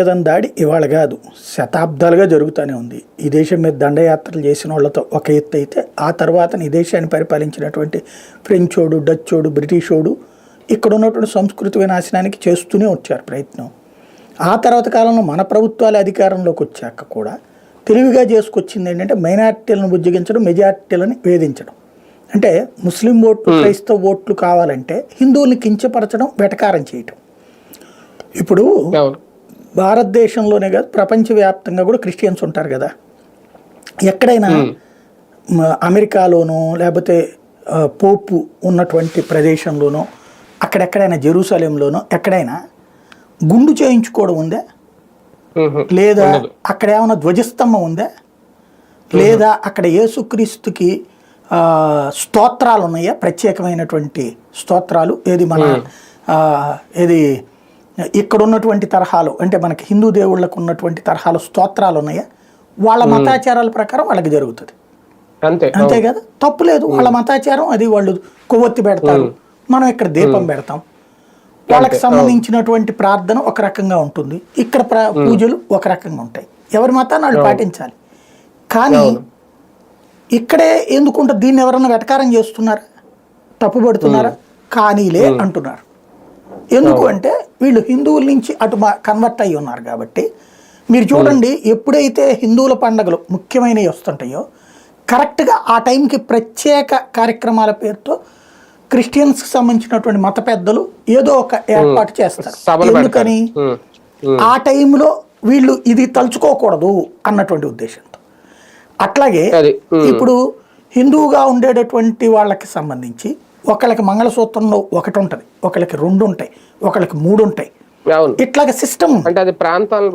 ఏదైనా దాడి ఇవాళ కాదు. శతాబ్దాలుగా జరుగుతూనే ఉంది. ఈ దేశం మీద దండయాత్రలు చేసిన వాళ్ళతో ఒక ఎత్తు అయితే ఆ తర్వాత ఈ దేశాన్ని పరిపాలించినటువంటి ఫ్రెంచోడు డచ్చోడు బ్రిటిషోడు ఇక్కడ ఉన్నటువంటి సంస్కృతి వినాశనానికి చేస్తూనే వచ్చారు ప్రయత్నం. ఆ తర్వాత కాలంలో మన ప్రభుత్వాలు అధికారంలోకి వచ్చాక కూడా తెలివిగా చేసుకొచ్చింది ఏంటంటే మైనార్టీలను బుజ్జగించడం మెజార్టీలను వేధించడం. అంటే ముస్లిం ఓట్లు క్రైస్తవ ఓట్లు కావాలంటే హిందువుల్ని కించపరచడం వెటకారం చేయటం. ఇప్పుడు భారతదేశంలోనే కాదు ప్రపంచవ్యాప్తంగా కూడా క్రిస్టియన్స్ ఉంటారు కదా. ఎక్కడైనా అమెరికాలోనో లేకపోతే పోపు ఉన్నటువంటి ప్రదేశంలోనో అక్కడెక్కడైనా జెరూసలేంలోనో ఎక్కడైనా గుండు చేయించుకోవడం ఉందా. లేదా అక్కడ ఏమైనా ధ్వజస్తంభం ఉందా? లేదా అక్కడ యేసుక్రీస్తుకి స్తోత్రాలు ఉన్నాయా? ప్రత్యేకమైనటువంటి స్తోత్రాలు? ఏది మన ఏది ఇక్కడ ఉన్నటువంటి తరహాలు అంటే మనకి హిందూ దేవుళ్ళకు ఉన్నటువంటి తరహాలు స్తోత్రాలు ఉన్నాయా? వాళ్ళ మతాచారాల ప్రకారం వాళ్ళకి జరుగుతుంది. అంతే అంతే కదా? తప్పు లేదు. వాళ్ళ మతాచారం అది వాళ్ళు కొవ్వొత్తి పెడతారు. మనం ఇక్కడ దీపం పెడతాం. వాళ్ళకి సంబంధించినటువంటి ప్రార్థన ఒక రకంగా ఉంటుంది. ఇక్కడ ప్ర- పూజలు ఒక రకంగా ఉంటాయి. ఎవరి మతాన్ని వాళ్ళు పాటించాలి. కానీ ఇక్కడే ఎందుకుంటారు దీన్ని ఎవరన్నా వెటకారం చేస్తున్నారా? తప్పుపడుతున్నారా? కానీలే అంటున్నారు. ఎందుకు అంటే వీళ్ళు హిందువుల నుంచి అటు కన్వర్ట్ అయ్యి ఉన్నారు కాబట్టి. మీరు చూడండి ఎప్పుడైతే హిందువుల పండుగలు ముఖ్యమైనవి వస్తుంటాయో కరెక్ట్గా ఆ టైంకి ప్రత్యేక కార్యక్రమాల పేరుతో క్రిస్టియన్స్కి సంబంధించినటువంటి మత పెద్దలు ఏదో ఒక ఏర్పాటు చేస్తారు. ఎందుకని. ఆ టైంలో వీళ్ళు ఇది తలుచుకోకూడదు అన్నటువంటి ఉద్దేశంతో. అట్లాగే ఇప్పుడు హిందువుగా ఉండేటటువంటి వాళ్ళకి సంబంధించి ఒకళ్ళకి మంగళసూత్రంలో ఒకటి ఉంటుంది ఒకళ్ళకి రెండు ఉంటాయి ఒకళ్ళకి మూడు ఉంటాయి. ఇట్లాగ సిస్టమ్ అంటే అది ప్రాంతాల